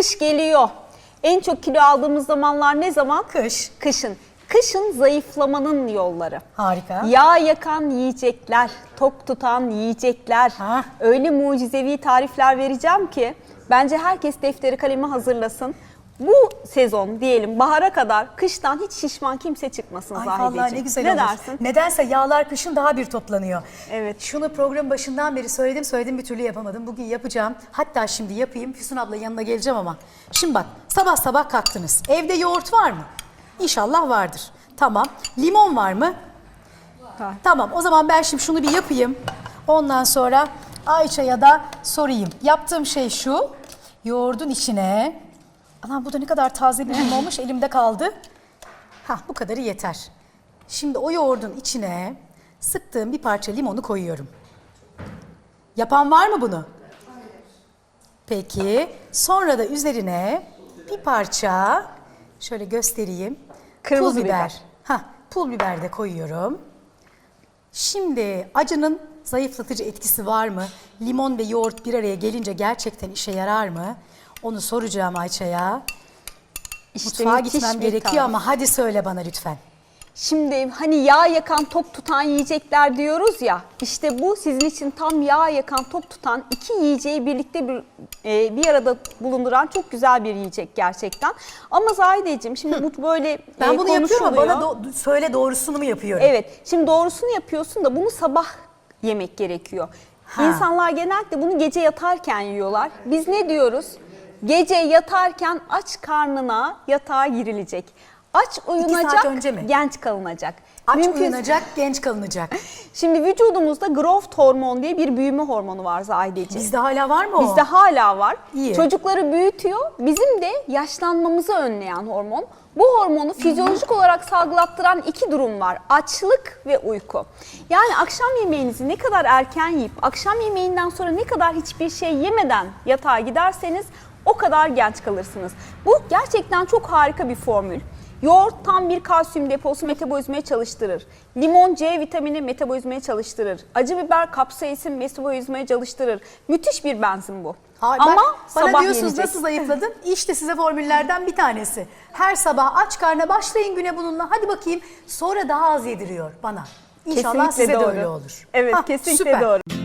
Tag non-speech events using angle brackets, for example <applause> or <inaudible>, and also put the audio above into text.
Kış geliyor. En çok kilo aldığımız zamanlar ne zaman? Kış. Kışın. Kışın zayıflamanın yolları. Harika. Yağ yakan yiyecekler, tok tutan yiyecekler. Ha. Öyle mucizevi tarifler vereceğim ki bence herkes defteri kalemi hazırlasın. Bu sezon diyelim bahara kadar kıştan hiç şişman kimse çıkmasın Ay Zahideciğim. vallahi ne güzel ne olur. dersin? Nedense yağlar kışın daha bir toplanıyor. Evet. Şunu program başından beri söyledim söyledim bir türlü yapamadım. Bugün yapacağım. Hatta şimdi yapayım. Füsun abla yanına geleceğim ama. Şimdi bak sabah sabah kalktınız. Evde yoğurt var mı? İnşallah vardır. Tamam. Limon var mı? Var. Tamam o zaman ben şimdi şunu bir yapayım. Ondan sonra Ayça'ya da sorayım. Yaptığım şey şu. Yoğurdun içine. Anam bu da ne kadar taze bir limon olmuş elimde kaldı. Hah bu kadarı yeter. Şimdi o yoğurdun içine sıktığım bir parça limonu koyuyorum. Yapan var mı bunu? Peki. Sonra da üzerine bir parça şöyle göstereyim. Kırmızı pul biber. biber. Hah, pul biber de koyuyorum. Şimdi acının zayıflatıcı etkisi var mı? Limon ve yoğurt bir araya gelince gerçekten işe yarar mı? Onu soracağım Ayça'ya. İşte Mutfağa müthiş gitmem bir gerekiyor tarif. ama hadi söyle bana lütfen. Şimdi hani yağ yakan tok tutan yiyecekler diyoruz ya işte bu sizin için tam yağ yakan tok tutan iki yiyeceği birlikte bir, e, bir arada bulunduran çok güzel bir yiyecek gerçekten. Ama Zahideciğim şimdi bu böyle Ben e, bunu yapıyorum ama bana do- söyle doğrusunu mu yapıyorum? Evet şimdi doğrusunu yapıyorsun da bunu sabah yemek gerekiyor. Ha. İnsanlar genellikle bunu gece yatarken yiyorlar. Biz ne diyoruz? Gece yatarken aç karnına yatağa girilecek. Aç uyunacak, önce mi? genç kalınacak. Aç Mümkünse- uyunacak, genç kalınacak. <laughs> Şimdi vücudumuzda growth hormon diye bir büyüme hormonu var Zahideciğim. Bizde hala var mı o? Bizde hala var. İyi. Çocukları büyütüyor. Bizim de yaşlanmamızı önleyen hormon. Bu hormonu fizyolojik olarak salgılattıran iki durum var. Açlık ve uyku. Yani akşam yemeğinizi ne kadar erken yiyip akşam yemeğinden sonra ne kadar hiçbir şey yemeden yatağa giderseniz o kadar genç kalırsınız. Bu gerçekten çok harika bir formül. Yoğurt tam bir kalsiyum deposu metabolizmayı çalıştırır. Limon C vitamini metabolizmayı çalıştırır. Acı biber kapsaisin metabolizmayı çalıştırır. Müthiş bir benzin bu. Ha, Ama bak, bana sabah diyorsunuz yenecek. nasıl zayıfladın? <laughs> İşte size formüllerden bir tanesi. Her sabah aç karnına başlayın güne bununla. Hadi bakayım. Sonra daha az yediriyor bana. İnşallah Kesinlikle size doğru. de öyle olur. Evet Hah, kesinlikle süper. doğru.